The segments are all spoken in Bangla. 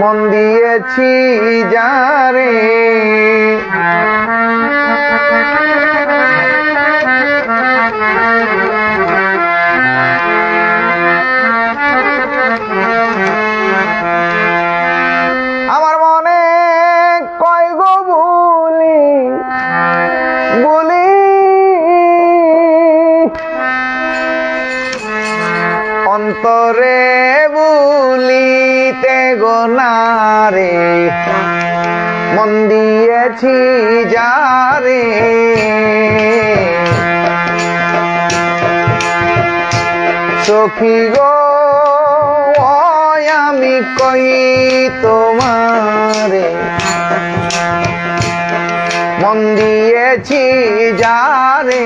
মন দিয়েছি যারে। গোনারে মন দিয়েছি যারে। সখী গো আমি কই তোমারে? মন দিয়েছি যারে।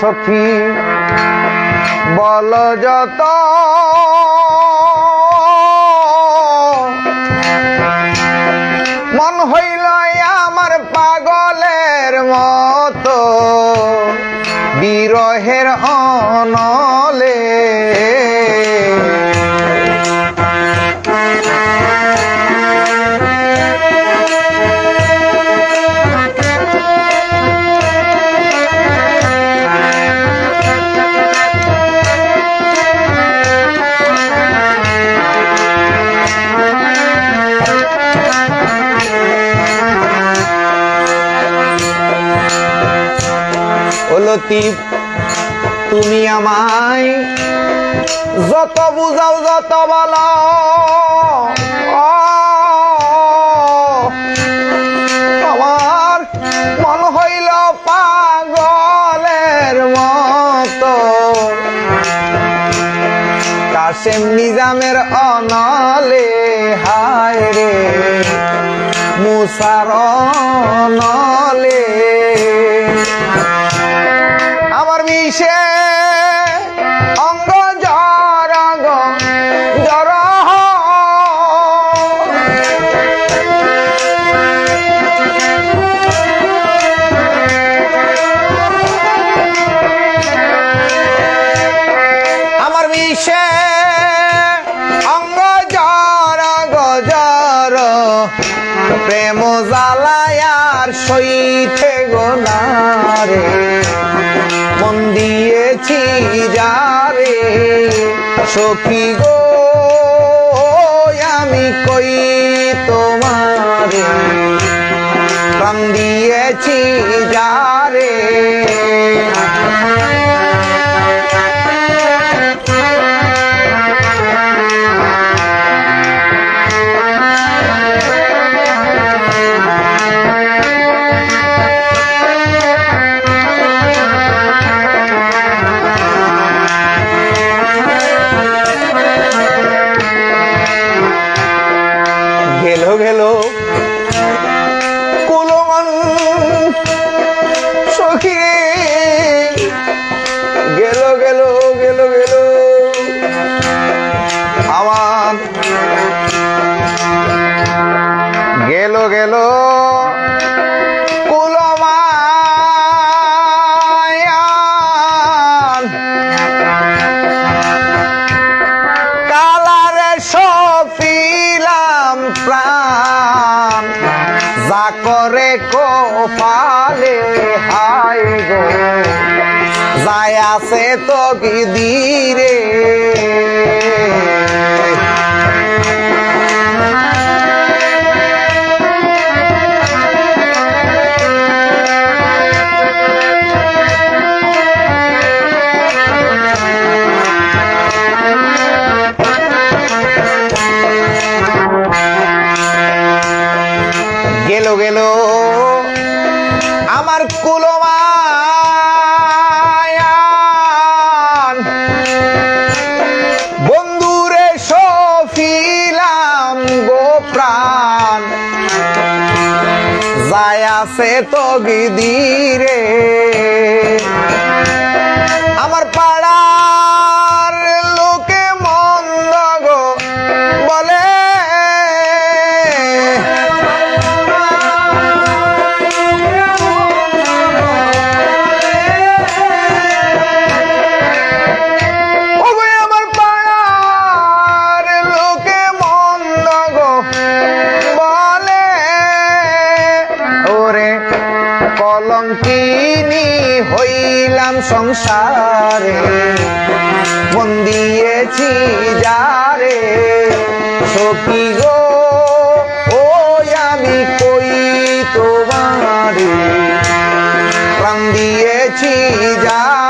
সখী বল যত। মন হইল আমার পাগলের মত বিরহের অনলে লতিফ তুমি আমায় যত বুঝাও, যত বলো আমার মন হইল পাগলের মতো। কাশেম নিজামের অনলে, হায় রে, মুসার আমার সখী গো আমি কই তোমারে? প্রাণ দিয়েছি যারে তো আছে তো সংসারে মন দিয়েছি যারে। সখী গো ও আমি কই তোমারে? প্রাণ দিয়েছি যারে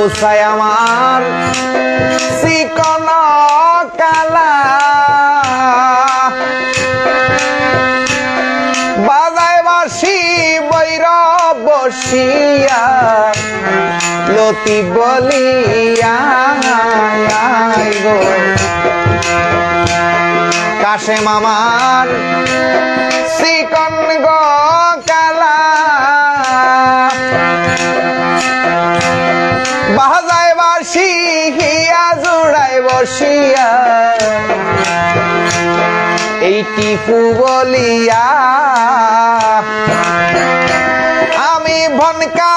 মুসাই আমার চিকন কালা। বাজায় বাসি বৈর বসিয়া লতি বলিয়া গো। কাশে মামার চিকন জোড়াই বসিয়া এইটি বলিয়া আমি ভনকা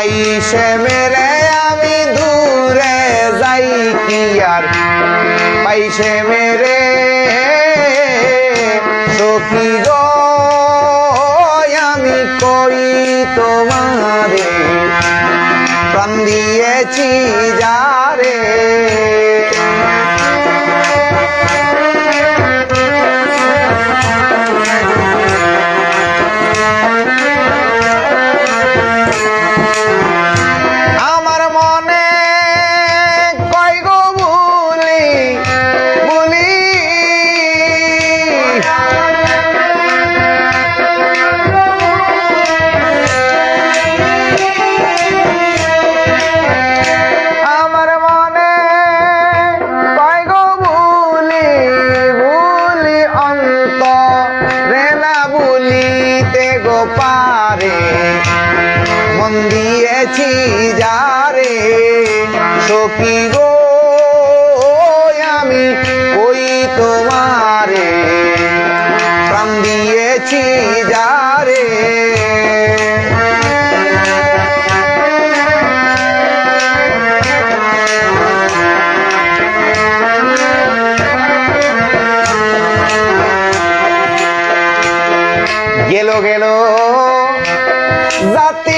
পাইসে মেরে আমি দূরে যাই, কি আর পাইসে মেরে? সখী আমি কই তোমারে? প্রাণ দিয়েছি যারে দিয়েছি যারে সখী গো আমি ওই তোমারে। প্রাণ দিয়েছি যারে। গেল গেল জাতি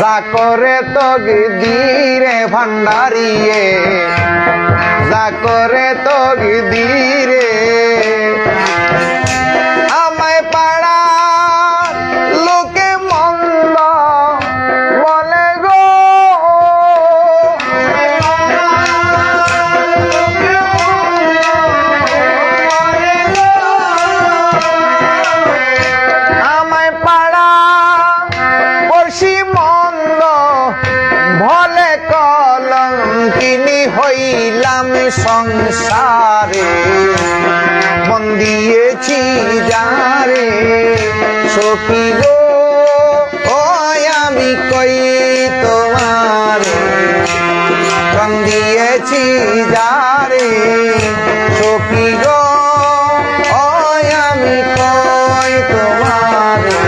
যা করে তো গিদিরে ভান্ডারিয়ে যা করে তো গিদিরে সংসারে, মন দিয়েছি যারে। সখী গো ওই আমি কই তোমারে? প্রাণ দিয়েছি যারে। সখী গো ওই আমি কই তোমারে?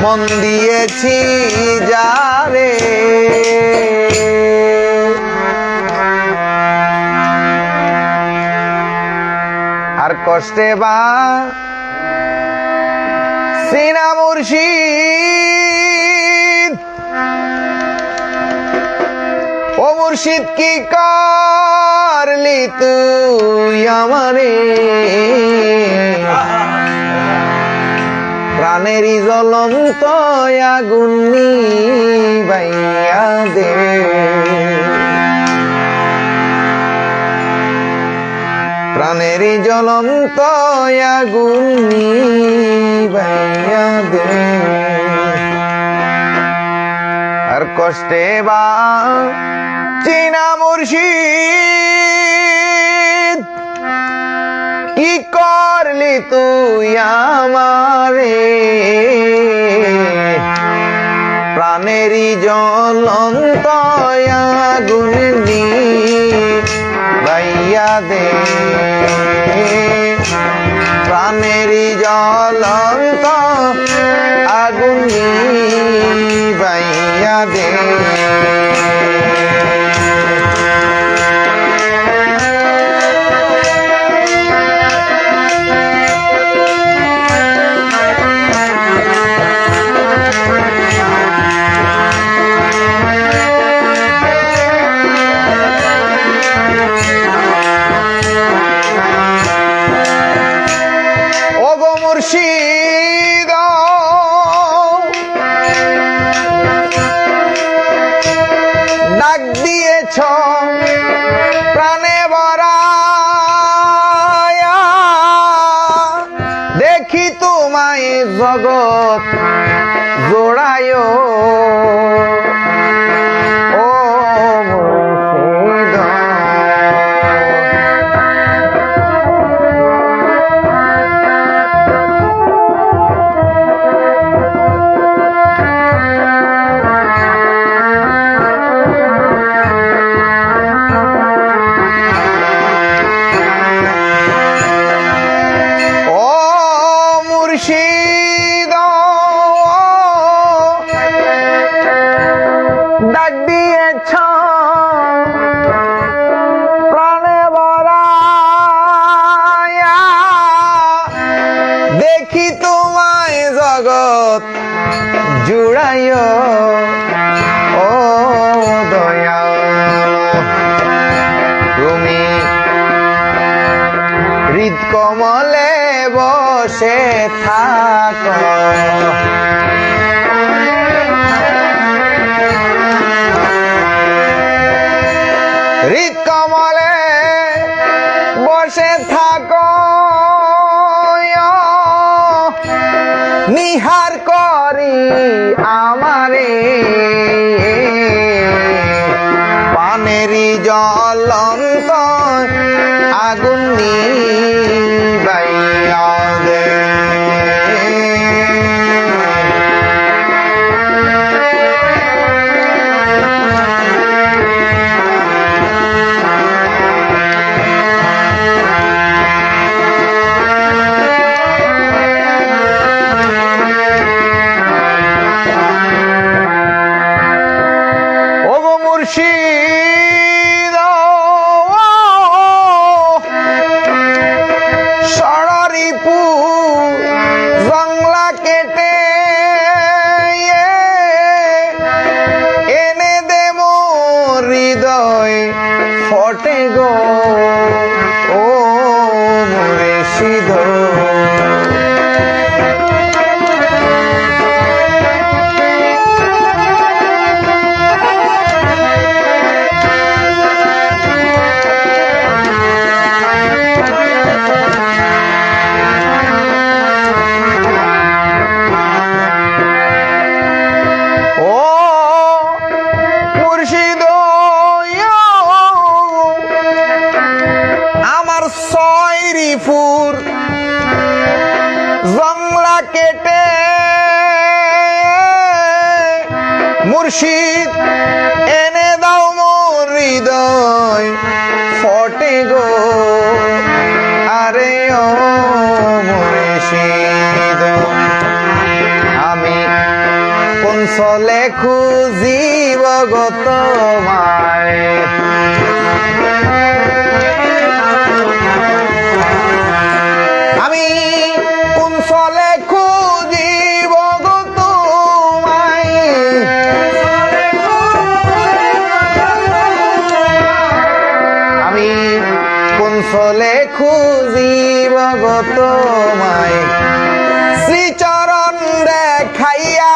মন দিয়েছি যারে কষ্টে বা সিনা মুর্শিদ। ও মুর্শিদ, কি করলি তুই আমারে? প্রাণেরই জ্বলন্ত আগুনি বাইয়া দে। প্রাণেরই জ্বলন্ত আগুনি বাইয়া দে। আর কষ্টে বা চীনা মুর্শিদ, কি করলি তুই আমারে? প্রাণেরই জ্বলন্ত আগুন নি বাইয়া দে প্রাণেরই জলন্ত আগুন বাইয়া দে কমলে বসে থাক। হৃদয় ফটে গো। কেটে মুর্শিদ, এনে দাও মোর হৃদয়, ফটে গো। আরে ও মুর্শিদ, আমি কোন চলে খুঁজিব গত মায় কোন চলে খুঁজিব গো তোমায়। শ্রীচরণ দেখাইয়া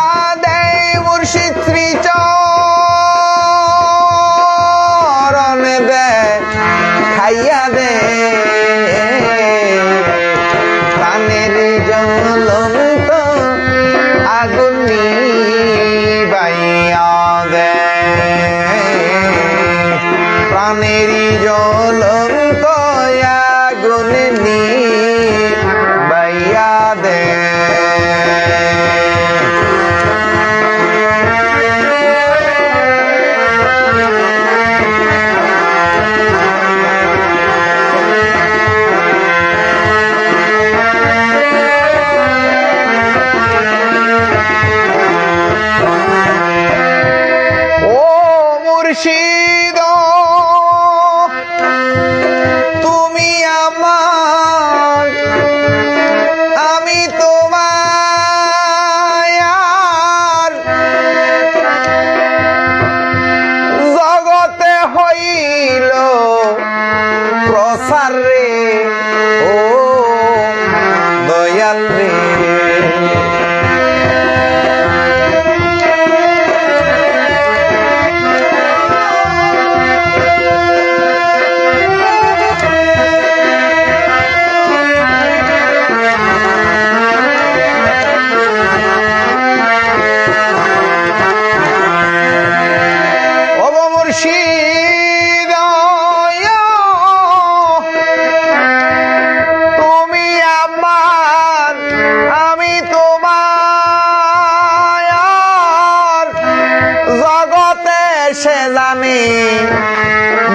সে জানে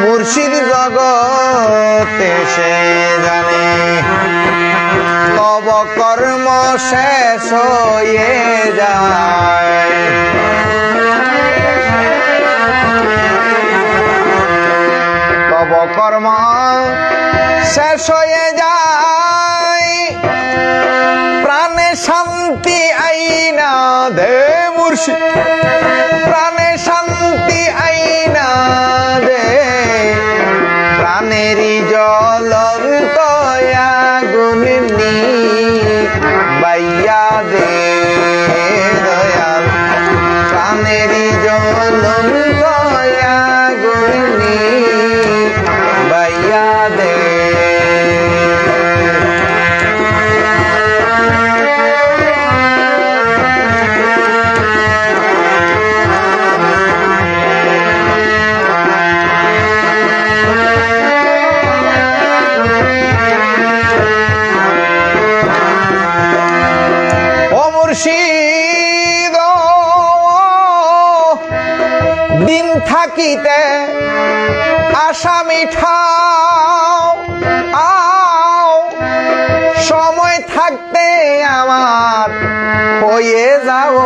মুর্শিদ জগতে সে জানে তব কর্ম শেষ হয়ে যায়। তব কর্ম শেষ হয়ে যায়। প্রাণে শান্তি আইনা দে মুর্শিদ। বাইয়া ঠাও আও সময় থাকতে আমার হয়ে যাও।